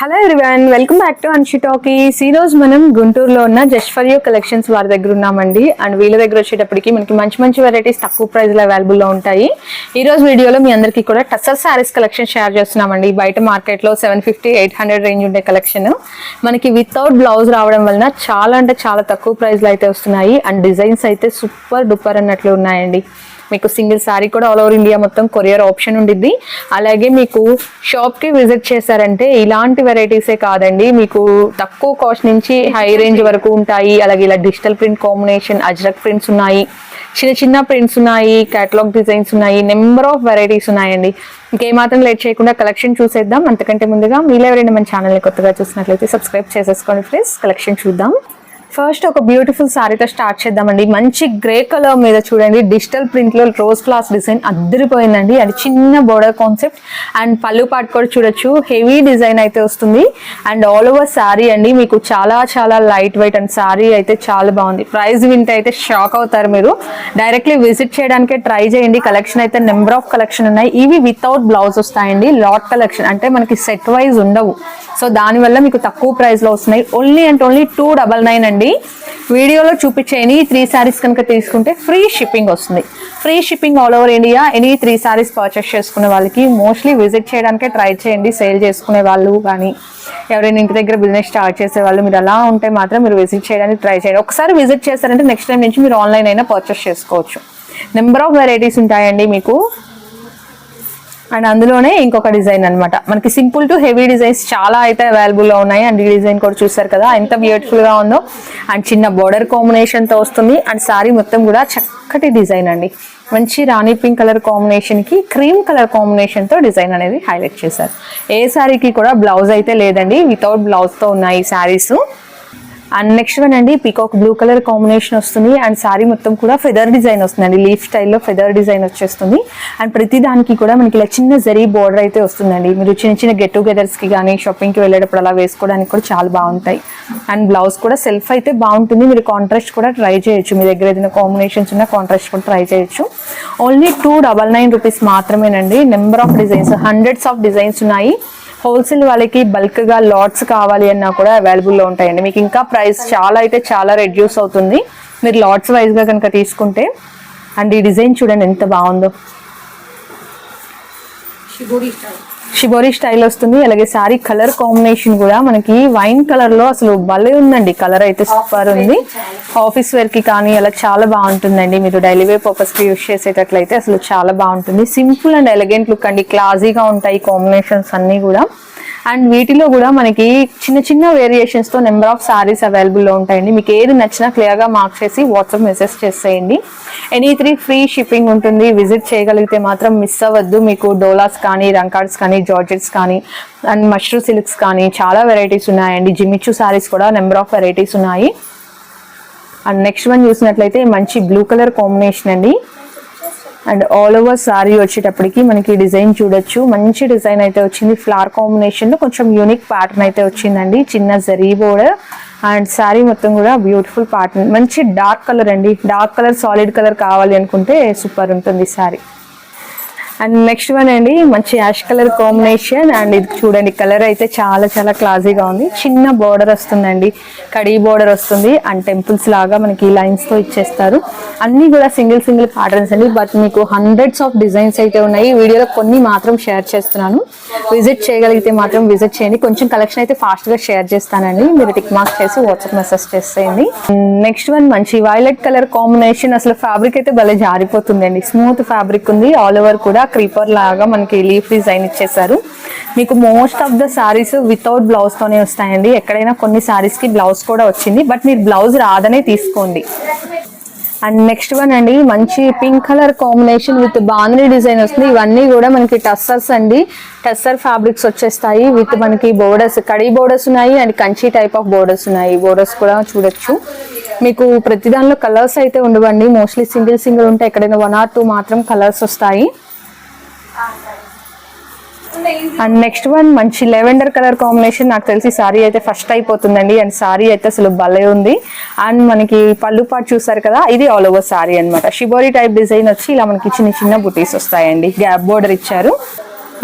Hello everyone welcome back to Anshi talkies ఈ రోజు మనం గుంటూరులో ఉన్న జస్ట్ ఫర్ యూ కలెక్షన్స్ వారి దగ్గర ఉన్నామండి అండ్ వీళ్ళ దగ్గర వచ్చేటప్పటికి మనకి మంచి మంచి వెరైటీస్ తక్కువ ప్రైస్లో అవైలబుల్లో ఉంటాయి ఈ రోజు వీడియోలో మీ అందరికీ కూడా టస్సర్ శారీస్ కలెక్షన్ షేర్ చేస్తున్నామండి బయట మార్కెట్లో seven fifty eight hundred range ఉండే కలెక్షన్ మనకి వితౌట్ బ్లౌజ్ రావడం వలన చాలా అంటే చాలా తక్కువ ప్రైస్లో అయితే వస్తున్నాయి అండ్ డిజైన్స్ అయితే సూపర్ డూపర్ అన్నట్లు ఉన్నాయండి మీకు సింగిల్ సారీ కూడా ఆల్ ఓవర్ ఇండియా మొత్తం కొరియర్ ఆప్షన్ ఉండిద్ది. అలాగే మీకు షాప్కి విజిట్ చేశారంటే ఇలాంటి వెరైటీసే కాదండి. మీకు తక్కువ కాస్ట్ నుంచి హై రేంజ్ వరకు ఉంటాయి. అలాగే ఇలా digital print combination ajrak prints ఉన్నాయి. చిన్న చిన్న ప్రింట్స్ ఉన్నాయి కేటలాగ్ డిజైన్స్ ఉన్నాయి. నెంబర్ ఆఫ్ వెరైటీస్ ఉన్నాయండి. ఇంకేమాత్రం లేట్ చేయకుండా కలెక్షన్ చూసేద్దాం. అంతకంటే ముందుగా మీరు ఎవరైనా మన ఛానల్ని కొత్తగా చూసినట్లయితే సబ్స్క్రైబ్ చేసేసుకోండి ప్లీజ్ కలెక్షన్ చూద్దాం. ఫస్ట్ ఒక బ్యూటిఫుల్ శారీతో స్టార్ట్ చేద్దామండి. మంచి గ్రే కలర్ మీద చూడండి. డిజిటల్ ప్రింట్లో రోజ్ ఫ్లాస్ డిజైన్ అద్దరిపోయిందండి. అది చిన్న బోర్డర్ కాన్సెప్ట్ అండ్ పళ్ళు పాటు కూడా చూడొచ్చు. హెవీ డిజైన్ అయితే వస్తుంది. అండ్ ఆల్ ఓవర్ సారీ అండి. మీకు చాలా చాలా లైట్ వెయిట్ అండ్ సారీ అయితే చాలా బాగుంది. ప్రైస్ వింటే అయితే షాక్ అవుతారు మీరు. డైరెక్ట్లీ విజిట్ చేయడానికే ట్రై చేయండి. కలెక్షన్ అయితే నెంబర్ ఆఫ్ కలెక్షన్ ఉన్నాయి. ఇవి వితౌట్ బ్లౌజ్ వస్తాయండి. లాట్ కలెక్షన్ అంటే మనకి సెట్ వైజ్ ఉండవు. సో దానివల్ల మీకు తక్కువ ప్రైస్లో వస్తున్నాయి. Only and only two double nine అండి. వీడియోలో చూపించే ఎనీ త్రీ శారీస్ కనుక తీసుకుంటే ఫ్రీ షిప్పింగ్ వస్తుంది. Free shipping all over India any three saris purchase చేసుకునే వాళ్ళకి మోస్ట్లీ విజిట్ చేయడానికే ట్రై చేయండి. సేల్ చేసుకునే వాళ్ళు కానీ ఎవరైనా ఇంటి దగ్గర బిజినెస్ స్టార్ట్ చేసే వాళ్ళు మీరు అలా ఉంటే మాత్రం మీరు విజిట్ చేయడానికి ట్రై చేయండి. ఒకసారి విజిట్ చేస్తారంటే నెక్స్ట్ టైం నుంచి మీరు ఆన్లైన్ అయినా పర్చేస్ చేసుకోవచ్చు. నెంబర్ ఆఫ్ వెరైటీస్ ఉంటాయండి మీకు? అండ్ అందులోనే ఇంకొక డిజైన్ అన్నమాట. మనకి సింపుల్ టు హెవీ డిజైన్స్ చాలా అయితే అవైలబుల్లో ఉన్నాయి. అండ్ ఈ డిజైన్ కూడా చూసారు కదా ఎంత బ్యూటిఫుల్గా ఉందో. అండ్ చిన్న బోర్డర్ కాంబినేషన్తో వస్తుంది. అండ్ సారీ మొత్తం కూడా చక్కటి డిజైన్ అండి. మంచి రాణి పింక్ కలర్ కాంబినేషన్కి క్రీమ్ కలర్ కాంబినేషన్తో డిజైన్ అనేది హైలైట్ చేశారు. ఏ సారీకి కూడా బ్లౌజ్ అయితే లేదండి. వితౌట్ బ్లౌజ్తో ఉన్నాయి శారీస్ అండ్ నెక్స్ట్ వన్ అండి పీకాక్ బ్లూ కలర్ కాంబినేషన్ వస్తుంది. అండ్ సారీ మొత్తం కూడా ఫెదర్ డిజైన్ వస్తుందండి. లీఫ్ స్టైల్లో ఫెదర్ డిజైన్ వచ్చేస్తుంది. అండ్ ప్రతి దానికి కూడా మనకి ఇలా చిన్న జరీ బోర్డర్ అయితే వస్తుందండి. మీరు చిన్న చిన్న గెట్ టుగెదర్స్కి కానీ షాపింగ్కి వెళ్ళేటప్పుడు అలా వేసుకోవడానికి కూడా చాలా బాగుంటాయి. అండ్ బ్లౌజ్ కూడా సెల్ఫ్ అయితే బాగుంటుంది. మీరు కాంట్రాస్ట్ కూడా ట్రై చేయొచ్చు. మీ దగ్గర ఏదైనా కాంబినేషన్స్ ఉన్న కాంట్రాస్ట్ కూడా ట్రై చేయొచ్చు. Only two double nine rupees మాత్రమేనండి. Number of designs hundreds of designs ఉన్నాయి. హోల్సేల్ వాళ్ళకి బల్క్గా లాట్స్ కావాలి అన్నా కూడా అవైలబుల్లో ఉంటాయండి. మీకు ఇంకా ప్రైస్ చాలా అయితే చాలా రెడ్యూస్ అవుతుంది. మీరు లాట్స్ వైజ్గా కనుక తీసుకుంటే అండ్ ఈ డిజైన్ చూడండి ఎంత బాగుందో. షిబోరి స్టైల్ వస్తుంది. అలాగే సారీ కలర్ కాంబినేషన్ కూడా మనకి వైన్ కలర్లో అసలు భలే ఉందండి. కలర్ అయితే సూపర్ ఉంది. ఆఫీస్ వేర్కి కానీ అలా చాలా బాగుంటుందండి. మీరు డైలీ వేర్ పర్పస్కి యూస్ చేసేటట్లయితే అసలు చాలా బాగుంటుంది. సింపుల్ అండ్ ఎలిగెంట్ లుక్ అండి. క్లాజీగా ఉంటాయి కాంబినేషన్స్ అన్ని కూడా. అండ్ వీటిలో కూడా మనకి చిన్న చిన్న వేరియేషన్స్తో నెంబర్ ఆఫ్ సారీస్ అవైలబుల్లో ఉంటాయండి. మీకు ఏది నచ్చినా క్లియర్గా మార్క్ చేసి వాట్సాప్ మెసేజ్ చేసేయండి. ఎనీ త్రీ ఫ్రీ షిప్పింగ్ ఉంటుంది. విజిట్ చేయగలిగితే మాత్రం మిస్ అవ్వద్దు. మీకు డోలాస్ కానీ రంకార్డ్స్ కానీ జార్జెట్స్ కానీ అండ్ మష్రూ సిల్క్స్ కానీ చాలా వెరైటీస్ ఉన్నాయండి. జిమిచ్చు సారీస్ కూడా నెంబర్ ఆఫ్ వెరైటీస్ ఉన్నాయి. అండ్ నెక్స్ట్ వన్ చూసినట్లయితే మంచి బ్లూ కలర్ కాంబినేషన్ అండి. అండ్ ఆల్ ఓవర్ సారీ వచ్చేటప్పటికి మనకి డిజైన్ చూడొచ్చు. మంచి డిజైన్ అయితే వచ్చింది. ఫ్లవర్ కాంబినేషన్లో కొంచెం యూనిక్ ప్యాటర్న్ అయితే వచ్చిందండి. చిన్న జరీ బోర్డర్ అండ్ శారీ మొత్తం కూడా బ్యూటిఫుల్ ప్యాటర్న్ మంచి డార్క్ కలర్ అండి. డార్క్ కలర్ సాలిడ్ కలర్ కావాలి అనుకుంటే సూపర్ ఉంటుంది సారీ. అండ్ నెక్స్ట్ వన్ అండి మంచి యాష్ కలర్ కాంబినేషన్. అండ్ ఇది చూడండి కలర్ అయితే చాలా చాలా క్లాజీగా ఉంది. చిన్న బోర్డర్ వస్తుందండి కడీ బోర్డర్ వస్తుంది. అండ్ టెంపుల్స్ లాగా మనకి లైన్స్తో ఇచ్చేస్తారు. అన్నీ కూడా సింగిల్ సింగిల్ ప్యాటర్న్స్ అండి. బట్ మీకు హండ్రెడ్స్ ఆఫ్ డిజైన్స్ అయితే ఉన్నాయి. వీడియోలో కొన్ని మాత్రం షేర్ చేస్తున్నాను. విజిట్ చేయగలిగితే మాత్రం విజిట్ చేయండి. కొంచెం కలెక్షన్ అయితే ఫాస్ట్గా షేర్ చేస్తానండి. మీరు టిక్ మార్క్ చేసి వాట్సాప్ మెసేజ్ చేసేయండి. నెక్స్ట్ వన్ మంచి వైలెట్ కలర్ కాంబినేషన్ అసలు ఫ్యాబ్రిక్ అయితే భలే జారిపోతుందండి. స్మూత్ ఫ్యాబ్రిక్ ఉంది. ఆల్ ఓవర్ కూడా క్రీపర్ లాగా మనకి లీఫ్ డిజైన్ ఇచ్చేసారు మీకు most of the saris without బ్లౌజ్తోనే వస్తాయండి. ఎక్కడైనా కొన్ని సారీస్కి బ్లౌజ్ కూడా వచ్చింది. బట్ మీరు బ్లౌజ్ రాదనే తీసుకోండి. అండ్ నెక్స్ట్ వన్ అండి మంచి pink colour combination with bandhani design వస్తుంది. ఇవన్నీ కూడా మనకి టస్సర్స్ అండి. టస్సర్ ఫ్యాబ్రిక్స్ వచ్చేస్తాయి. విత్ మనకి బోర్డర్స్ కడీ బోర్డర్స్ ఉన్నాయి. And Kanchi type of borders ఉన్నాయి. బోర్డర్స్ కూడా చూడొచ్చు. మీకు ప్రతి దానిలో కలర్స్ అయితే ఉండవండి. మోస్ట్లీ సింగిల్ సింగిల్ ఉంటే ఎక్కడైనా వన్ ఆర్ టూ మాత్రం కలర్స్ వస్తాయి. అండ్ నెక్స్ట్ వన్ మంచి లెవెండర్ కలర్ కాంబినేషన్ నాకు తెలిసి సారీ అయితే ఫస్ట్ అయిపోతుందండి. అండ్ సారీ అయితే అసలు భలే ఉంది. అండ్ మనకి పళ్ళు పాటు చూసారు కదా ఇది ఆల్ ఓవర్ సారీ అన్నమాట. షిబోరి టైప్ డిజైన్ వచ్చి ఇలా మనకి చిన్న చిన్న బుటీస్ వస్తాయండి. గ్యాప్ బోర్డర్ ఇచ్చారు.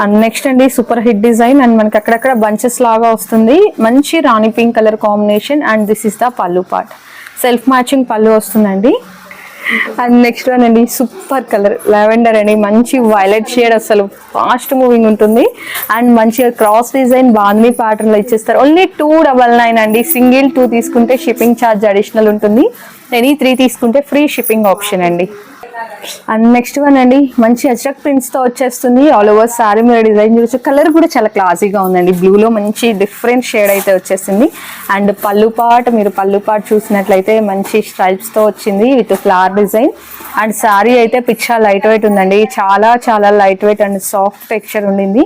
అండ్ నెక్స్ట్ అండి సూపర్ హిట్ డిజైన్ అండ్ మనకి అక్కడక్కడ బంచెస్ లాగా వస్తుంది. మంచి rani pink colour combination and this is the pallu part self matching pallu వస్తుందండి. అండ్ నెక్స్ట్ వన్ అండి సూపర్ కలర్ లావెండర్ అండి మంచి వైలెట్ షేడ్ అసలు. ఫాస్ట్ మూవింగ్ ఉంటుంది. అండ్ మంచిగా క్రాస్ డిజైన్ బాంధీ ప్యాటర్న్లో ఇచ్చేస్తారు. ఓన్లీ టూ డబల్ నైన్ అండి. సింగిల్ టూ తీసుకుంటే షిప్పింగ్ ఛార్జ్ అడిషనల్ ఉంటుంది. ఎనీ త్రీ తీసుకుంటే ఫ్రీ షిప్పింగ్ ఆప్షన్ అండి. అండ్ నెక్స్ట్ వన్ అండి మంచి అజ్రక్ ప్రింట్స్తో వచ్చేస్తుంది. ఆల్ ఓవర్ సారీ మీరు డిజైన్ చూసి కలర్ కూడా చాలా క్లాసీగా ఉందండి. బ్లూలో మంచి డిఫరెంట్ షేడ్ అయితే వచ్చేసింది. అండ్ పళ్ళు పాట్ మీరు పళ్ళు పాట్ చూసినట్లయితే మంచి స్ట్రైప్స్తో వచ్చింది with flower design and sari అయితే పిచ్చా లైట్ వెయిట్ ఉందండి. చాలా చాలా light weight and soft texture ఉండింది.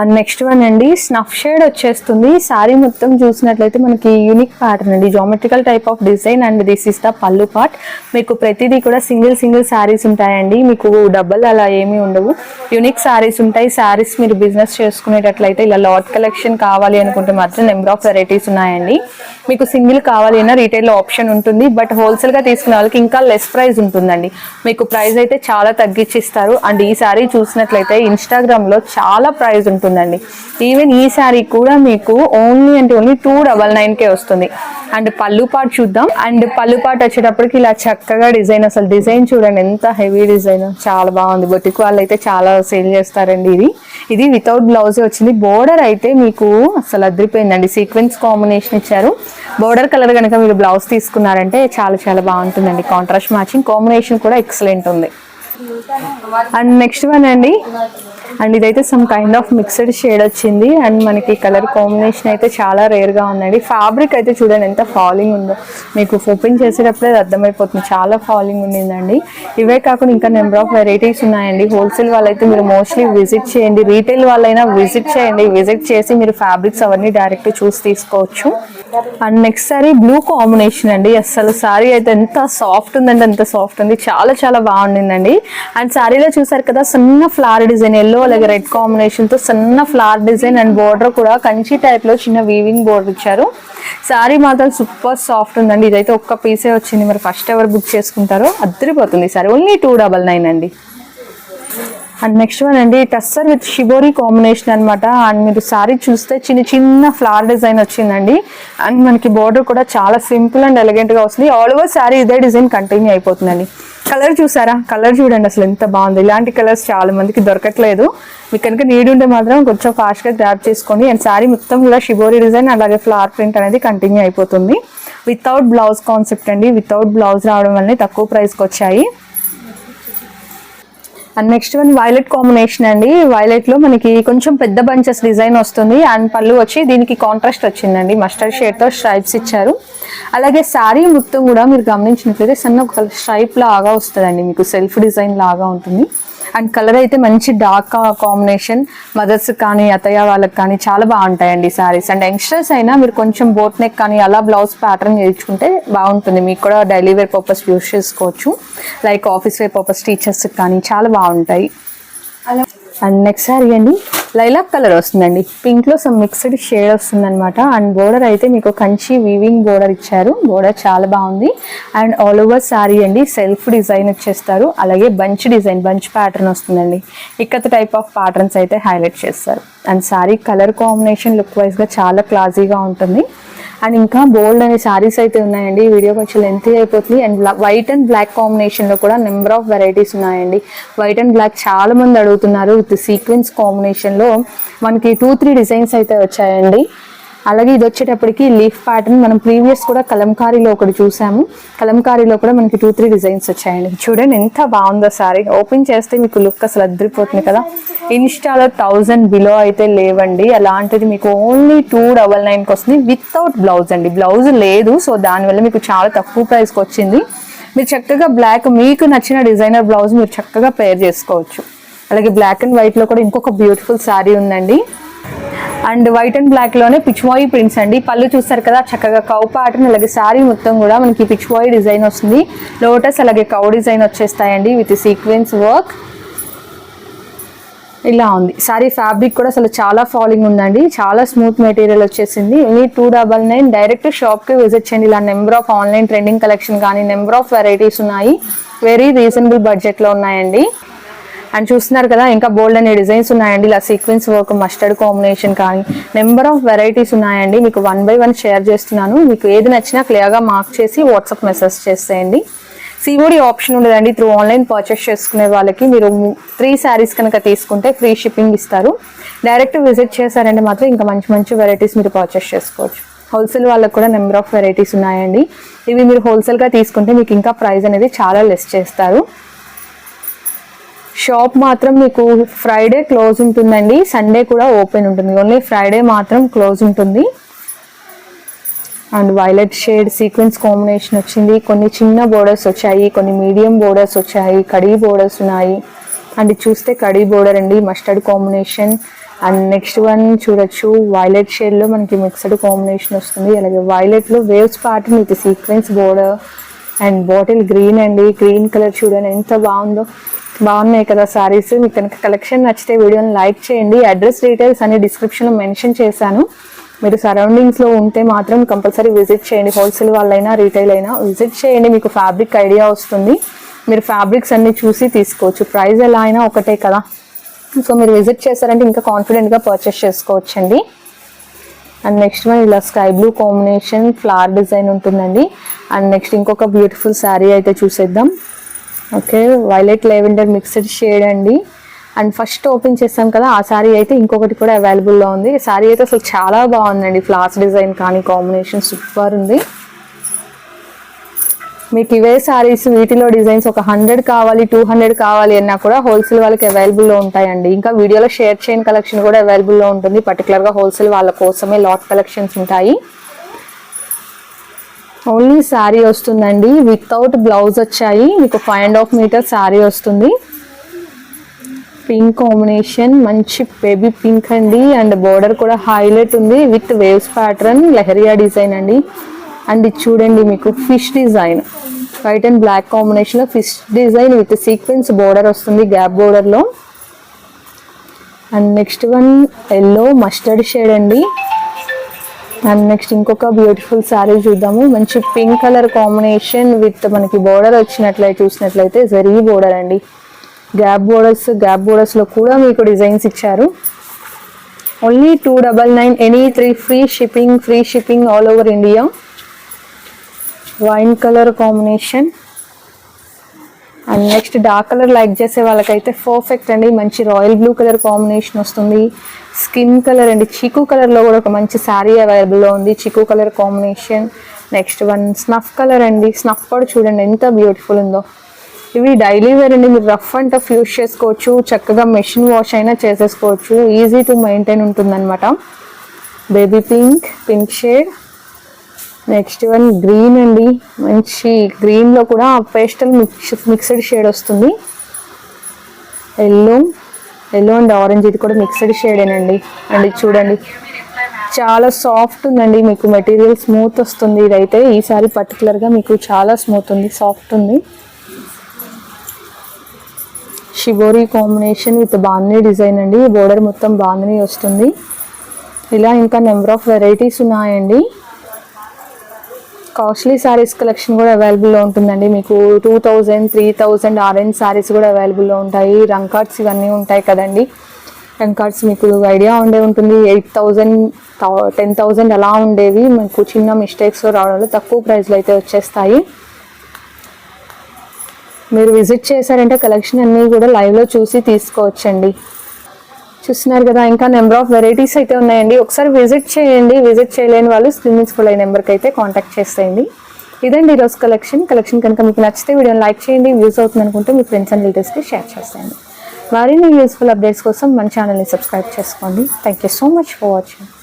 అండ్ నెక్స్ట్ వన్ అండి స్నఫ్ షేడ్ వచ్చేస్తుంది. సారీ మొత్తం చూసినట్లయితే మనకి యూనిక్ ప్యాటర్న్ అండి. Geometrical type of design and this is the pallu part మీకు ప్రతిదీ కూడా సింగిల్ సింగిల్ శారీస్ ఉంటాయండి. మీకు డబ్బల్ అలా ఏమీ ఉండవు. యూనిక్ శారీస్ ఉంటాయి. శారీస్ మీరు బిజినెస్ చేసుకునేటట్లయితే ఇలా లాట్ కలెక్షన్ కావాలి అనుకుంటే మాత్రం నెంబర్ ఆఫ్ వెరైటీస్ ఉన్నాయండి. మీకు సింగిల్ కావాలి అన్న రీటైల్లో ఆప్షన్ ఉంటుంది. బట్ హోల్సేల్గా తీసుకునే వాళ్ళకి ఇంకా లెస్ ప్రైస్ ఉంటుందండి. మీకు ప్రైస్ అయితే చాలా తగ్గించిస్తారు. అండ్ ఈ సారీ చూసినట్లయితే ఇన్స్టాగ్రామ్లో చాలా ప్రైస్ ఉంటుందండి. ఈవెన్ ఈ సారీ కూడా మీకు ఓన్లీ అంటే ఓన్లీ టూ డబల్ నైన్ కే వస్తుంది. అండ్ పళ్ళు పాటు చూద్దాం. అండ్ పళ్ళు పాటు వచ్చేటప్పటికి ఇలా చక్కగా డిజైన్ అసలు డిజైన్ చూడండి. ఎంత హెవీ డిజైన్ చాలా బాగుంది. బొటిక్ వాళ్ళు అయితే చాలా సేల్ చేస్తారండి ఇది. ఇది వితౌట్ బ్లౌజ్ వచ్చింది. బోర్డర్ అయితే మీకు అసలు అదిరిపోయిందండి. సీక్వెన్స్ కాంబినేషన్ ఇచ్చారు. బోర్డర్ కలర్ కనుక మీరు బ్లౌజ్ తీసుకున్నారంటే చాలా చాలా బాగుంటుందండి. కాంట్రాస్ట్ మ్యాచింగ్ కాంబినేషన్ కూడా ఎక్సలెంట్ ఉంది. అండ్ నెక్స్ట్ వన్ అండి. అండ్ ఇదైతే some kind of mixed shade వచ్చింది. అండ్ మనకి కలర్ కాంబినేషన్ అయితే చాలా రేర్గా ఉందండి. ఫ్యాబ్రిక్ అయితే చూడండి ఎంత ఫాలింగ్ ఉందో. మీకు ఓపెన్ చేసేటప్పుడే అది అర్థమైపోతుంది. చాలా ఫాలింగ్ ఉండిందండి. ఇవే కాకుండా ఇంకా నెంబర్ ఆఫ్ వెరైటీస్ ఉన్నాయండి. హోల్సేల్ వాళ్ళైతే మీరు మోస్ట్లీ విజిట్ చేయండి. రీటైల్ వాళ్ళైనా విజిట్ చేయండి. విజిట్ చేసి మీరు ఫ్యాబ్రిక్స్ అవన్నీ డైరెక్ట్ చూసి తీసుకోవచ్చు. And next sari blue combination అండి. అసలు సారీ అయితే ఎంత సాఫ్ట్ ఉందండి ఎంత సాఫ్ట్ ఉంది. చాలా చాలా బాగుండిందండి. అండ్ సారీలో చూసారు కదా సన్న ఫ్లవర్ డిజైన్ ఎల్లో అలాగే రెడ్ కాంబినేషన్తో సన్న ఫ్లవర్ డిజైన్ అండ్ బోర్డర్ కూడా కంచి టైప్లో చిన్న వీవింగ్ బోర్డర్ ఇచ్చారు. సారీ మాత్రం సూపర్ సాఫ్ట్ ఉందండి. ఇదైతే ఒక్క పీసే వచ్చింది. మరి ఫస్ట్ ఎవరు బుక్ చేసుకుంటారో అద్దరిపోతుంది sari only two double nine అండి. అండ్ నెక్స్ట్ వన్ అండి టస్సర్ విత్ షిబోరీ కాంబినేషన్ అనమాట అండ్ మీరు సారీ చూస్తే చిన్న చిన్న ఫ్లవర్ డిజైన్ వచ్చిందండి. అండ్ మనకి బోర్డర్ కూడా చాలా సింపుల్ అండ్ ఎలిగెంట్గా వస్తుంది. ఆల్ ఓవర్ సారీ ఇదే డిజైన్ కంటిన్యూ అయిపోతుందండి. కలర్ చూసారా? కలర్ చూడండి అసలు ఎంత బాగుంది. ఇలాంటి కలర్స్ చాలా మందికి దొరకట్లేదు. మీకు కనుక నీడ్ ఉంటే మాత్రం కొంచెం ఫాస్ట్గా గ్రాప్ చేసుకోండి. అండ్ సారీ మొత్తం కూడా షిబోరి డిజైన్ అలాగే ఫ్లవర్ ప్రింట్ అనేది కంటిన్యూ అయిపోతుంది. వితౌట్ బ్లౌజ్ కాన్సెప్ట్ అండి. వితౌట్ బ్లౌజ్ రావడం వల్లనే తక్కువ ప్రైస్కి వచ్చాయి. And next one violet combination అండి. వైలెట్లో మనకి కొంచెం పెద్ద బంచెస్ డిజైన్ వస్తుంది. అండ్ పళ్ళు వచ్చి దీనికి కాంట్రాస్ట్ వచ్చిందండి. మస్టర్డ్ షేడ్తో స్ట్రైప్స్ ఇచ్చారు. అలాగే శారీ మొత్తం కూడా మీరు గమనించినట్లయితే సన్న ఒక స్ట్రైప్ లాగా వస్తుందండి. మీకు సెల్ఫ్ డిజైన్ లాగా ఉంటుంది. అండ్ కలర్ అయితే మంచి డార్క్ కాంబినేషన్. మదర్స్ కానీ అత్తయ్య వాళ్ళకి కానీ చాలా బాగుంటాయండి సారీస్ అండ్ యంగ్స్టర్స్ అయినా మీరు కొంచెం బోట్ నెక్ కానీ అలా బ్లౌజ్ ప్యాటర్న్ చేయించుకుంటే బాగుంటుంది. మీకు కూడా డైలీ వేర్ పర్పస్ యూస్ చేసుకోవచ్చు. Like office wear purpose teachers కానీ చాలా బాగుంటాయి. అండ్ నెక్స్ట్ సారీ అండి. లైలాక్ కలర్ వస్తుందండి. పింక్లో సమ్ మిక్స్డ్ షేడ్ వస్తుంది అనమాట అండ్ బోర్డర్ అయితే మీకు కంచి వీవింగ్ బోర్డర్ ఇచ్చారు. బోర్డర్ చాలా బాగుంది. అండ్ ఆల్ ఓవర్ శారీ అండి. సెల్ఫ్ డిజైన్ వచ్చేస్తారు. అలాగే బంచ్ డిజైన్ బంచ్ ప్యాటర్న్ వస్తుందండి. ఇక్కత టైప్ ఆఫ్ ప్యాటర్న్స్ అయితే హైలైట్ చేస్తారు. And sari colour combination look వైజ్గా చాలా క్లాజీగా ఉంటుంది. అండ్ ఇంకా బోల్డ్ అనే సారీస్ అయితే ఉన్నాయండి. ఈ వీడియో కొంచెం లెంత్ అయిపోతుంది. అండ్ వైట్ అండ్ బ్లాక్ కాంబినేషన్లో కూడా నెంబర్ ఆఫ్ వెరైటీస్ ఉన్నాయండి. వైట్ అండ్ బ్లాక్ చాలా మంది అడుగుతున్నారు. విత్ సీక్వెన్స్ కాంబినేషన్లో మనకి టూ త్రీ డిజైన్స్ అయితే వచ్చాయండి. అలాగే ఇది వచ్చేటప్పటికి లీఫ్ ప్యాటర్న్ మనం ప్రీవియస్ కూడా కలంకారీలో ఒకటి చూసాము. కలంకారీలో కూడా మనకి టూ త్రీ డిజైన్స్ వచ్చాయండి. చూడండి ఎంత బాగుందో సారీ ఓపెన్ చేస్తే మీకు లుక్ అసలు అద్దరిపోతుంది కదా. ఇన్స్టాలో థౌజండ్ బిలో అయితే లేవండి. అలాంటిది మీకు ఓన్లీ టూ డబల్ నైన్కి వస్తుంది. వితౌట్ బ్లౌజ్ అండి. బ్లౌజ్ లేదు. సో దానివల్ల మీకు చాలా తక్కువ ప్రైస్కి వచ్చింది. మీరు చక్కగా బ్లాక్ మీకు నచ్చిన డిజైనర్ బ్లౌజ్ మీరు చక్కగా పేర్ చేసుకోవచ్చు. అలాగే బ్లాక్ అండ్ వైట్లో కూడా ఇంకొక బ్యూటిఫుల్ శారీ ఉందండి. అండ్ వైట్ అండ్ బ్లాక్లోనే పిచ్వాయి ప్రింట్స్ అండి. పళ్ళు చూస్తారు కదా చక్కగా కౌ ప్యాటర్న్ అలాగే శారీ మొత్తం కూడా మనకి పిచ్వాయి డిజైన్ వస్తుంది. లోటస్ అలాగే కౌ డిజైన్ వచ్చేస్తాయండి విత్ సీక్వెన్స్ వర్క్ ఇలా ఉంది. సారీ ఫ్యాబ్రిక్ కూడా అసలు చాలా ఫాలింగ్ ఉందండి. చాలా స్మూత్ మెటీరియల్ వచ్చేసింది. Only two double nine direct షాప్కి విజిట్ చేయండి. ఇలా number of online trending collection కానీ నెంబర్ ఆఫ్ వెరైటీస్ ఉన్నాయి. వెరీ రీజనబుల్ బడ్జెట్లో ఉన్నాయండి. అండ్ చూస్తున్నారు కదా ఇంకా బోల్డ్ అనే డిజైన్స్ ఉన్నాయండి. ఇలా సీక్వెన్స్ వర్క్ మస్టర్డ్ కాంబినేషన్ కానీ నెంబర్ ఆఫ్ వెరైటీస్ ఉన్నాయండి. మీకు వన్ బై వన్ షేర్ చేస్తున్నాను. మీకు ఏది నచ్చినా క్లియర్గా మార్క్ చేసి వాట్సాప్ మెసేజ్ చేసేయండి. సిఓడి ఆప్షన్ ఉండదండి. త్రూ ఆన్లైన్ పర్చేస్ చేసుకునే వాళ్ళకి మీరు త్రీ శారీస్ కనుక తీసుకుంటే ఫ్రీ షిప్పింగ్ ఇస్తారు. డైరెక్ట్ విజిట్ చేశారంటే మాత్రం ఇంకా మంచి మంచి వెరైటీస్ మీరు పర్చేస్ చేసుకోవచ్చు. హోల్సేల్ వాళ్ళకి కూడా నెంబర్ ఆఫ్ వెరైటీస్ ఉన్నాయండి. ఇవి మీరు హోల్సేల్గా తీసుకుంటే మీకు ఇంకా ప్రైస్ అనేది చాలా లెస్ చేస్తారు. షాప్ మాత్రం మీకు ఫ్రైడే క్లోజ్ ఉంటుందండి. సండే కూడా ఓపెన్ ఉంటుంది. ఓన్లీ ఫ్రైడే మాత్రం క్లోజ్ ఉంటుంది. And violet shade sequence combination వచ్చింది. కొన్ని చిన్న బోర్డర్స్ వచ్చాయి కొన్ని మీడియం బోర్డర్స్ వచ్చాయి కడీ బోర్డర్స్ ఉన్నాయి. అండ్ చూస్తే కడీ బోర్డర్ అండి mustard combination. And next one చూడొచ్చు. వైలెట్ షేడ్లో మనకి మిక్స్డ్ కాంబినేషన్ వస్తుంది. అలాగే వైలెట్లో waves pattern with sequence border and bottle green అండి. గ్రీన్ కలర్ చూడండి ఎంత బాగుందో. బాగున్నాయి కదా సారీస్ మీకు కనుక కలెక్షన్ నచ్చితే వీడియోని లైక్ చేయండి. అడ్రస్ డీటెయిల్స్ అన్ని డిస్క్రిప్షన్లో మెన్షన్ చేశాను. మీరు సరౌండింగ్స్లో ఉంటే మాత్రం కంపల్సరీ విజిట్ చేయండి. హోల్సేల్ వాళ్ళైనా రీటైల్ అయినా విజిట్ చేయండి. మీకు ఫ్యాబ్రిక్ ఐడియా వస్తుంది. మీరు ఫ్యాబ్రిక్స్ అన్ని చూసి తీసుకోవచ్చు. ప్రైస్ ఎలా అయినా ఒకటే కదా. సో మీరు విజిట్ చేశారంటే ఇంకా కాన్ఫిడెంట్గా పర్చేస్ చేసుకోవచ్చండి. అండ్ నెక్స్ట్ వన్ ఇలా sky blue combination flower design ఉంటుందండి. అండ్ నెక్స్ట్ ఇంకొక బ్యూటిఫుల్ శారీ అయితే చూసేద్దాం. Okay violet lavender mixed shade అండి. అండ్ ఫస్ట్ ఓపెన్ చేస్తాం కదా ఆ శారీ అయితే ఇంకొకటి కూడా అవైలబుల్లో ఉంది. శారీ అయితే అసలు చాలా బాగుందండి ఫ్లాస్ డిజైన్ కానీ కాంబినేషన్ సూపర్ ఉంది. మీకు ఇవే శారీస్ వీటిలో డిజైన్స్ ఒక హండ్రెడ్ కావాలి టూ హండ్రెడ్ కావాలి అన్నా కూడా హోల్సేల్ వాళ్ళకి అవైలబుల్లో ఉంటాయండి. ఇంకా వీడియోలో షేర్ చైన్ కలెక్షన్ కూడా అవైలబుల్లో ఉంటుంది. పర్టికులర్గా హోల్సేల్ వాళ్ళ కోసమే లాట్ కలెక్షన్స్ ఉంటాయి. ఓన్లీ శారీ వస్తుందండి. వితౌట్ బ్లౌజ్ వచ్చాయి. మీకు five and half metre sari వస్తుంది. పింక్ కాంబినేషన్ మంచి బేబీ పింక్ అండి. అండ్ బోర్డర్ కూడా హైలైట్ ఉంది. With waves pattern leheriya design అండి. అండ్ ఇది చూడండి మీకు fish design white and black కాంబినేషన్లో fish design with sequence border వస్తుంది గ్యాప్ బోర్డర్లో and next one yellow mustard shade అండి. అండ్ నెక్స్ట్ ఇంకొక బ్యూటిఫుల్ శారీ చూద్దాము. మంచి పింక్ కలర్ కాంబినేషన్ విత్ మనకి బోర్డర్ వచ్చినట్లయితే చూసినట్లయితే జరీ బోర్డర్ అండి. గ్యాప్ బోర్డర్స్ గ్యాప్ బోర్డర్స్లో కూడా మీకు డిజైన్స్ ఇచ్చారు. Only two double nine any three free shipping free shipping all over India wine colour combination and next dark colour like చేసే వాళ్ళకైతే పర్ఫెక్ట్ అండి. మంచి రాయల్ బ్లూ కలర్ కాంబినేషన్ వస్తుంది. స్కిన్ కలర్ అండి. చీకు కలర్లో కూడా ఒక మంచి శారీ అవైలబుల్లో ఉంది. చీకు colour combination. Next one snuff colour అండి. స్నఫ్ కూడా చూడండి ఎంత బ్యూటిఫుల్ ఉందో. ఇవి డైలీ వేర్ అండి. మీరు రఫ్ అండ్ టఫ్ యూస్ చేసుకోవచ్చు. చక్కగా మెషిన్ వాష్ అయినా చేసేసుకోవచ్చు. ఈజీ టు మెయింటైన్ ఉంటుందన్నమాట. Baby pink pink shade. Next one green అండి. మంచి గ్రీన్లో కూడా పేస్టల్ మిక్స్ మిక్స్డ్ షేడ్ వస్తుంది. ఎల్లో. ఎల్లో అండ్ ఆరెంజ్ ఇది కూడా మిక్స్డ్ షేడేనండి అండ్ చూడండి చాలా సాఫ్ట్ ఉందండి. మీకు మెటీరియల్ స్మూత్ వస్తుంది. ఇదైతే ఈసారి పర్టికులర్గా మీకు చాలా స్మూత్ ఉంది సాఫ్ట్ ఉంది. Shibori combination with bandhani design అండి. బోర్డర్ మొత్తం బాందిని వస్తుంది. ఇలా ఇంకా నెంబర్ ఆఫ్ వెరైటీస్ ఉన్నాయండి. కాస్ట్లీ శారీస్ కలెక్షన్ కూడా అవైలబుల్లో ఉంటుందండి. మీకు two thousand three thousand orange saris కూడా అవైలబుల్లో ఉంటాయి. రంకార్డ్స్ ఇవన్నీ ఉంటాయి కదండి. రంకార్డ్స్ మీకు ఐడియా ఉండే ఉంటుంది. ఎయిట్ థౌజండ్ టెన్ థౌజండ్ అలా ఉండేవి. మీకు చిన్న మిస్టేక్స్ రావడంలో తక్కువ ప్రైస్లో అయితే వచ్చేస్తాయి. మీరు విజిట్ చేశారంటే కలెక్షన్ అన్నీ కూడా లైవ్లో చూసి తీసుకోవచ్చండి. చూస్తున్నారు కదా ఇంకా నెంబర్ ఆఫ్ వెరైటీస్ అయితే ఉన్నాయండి. ఒకసారి విజిట్ చేయండి. విజిట్ చేయలేని వాళ్ళు స్క్రీన్ ఫుల్ అయ్యే నెంబర్కి అయితే కాంటాక్ట్ చేసేయండి. ఇదండి ఈరోజు కలెక్షన్ కలెక్షన్ కనుక మీకు నచ్చితే వీడియోని లైక్ చేయండి. వ్యూస్ అవుతుంది అనుకుంటే మీ ఫ్రెండ్స్ అండ్ రిలేటివ్స్కి షేర్ చేసేయండి. మరిన్ని యూస్ఫుల్ అప్డేట్స్ కోసం మన ఛానల్ని సబ్స్క్రైబ్ చేసుకోండి. Thank you so much for watching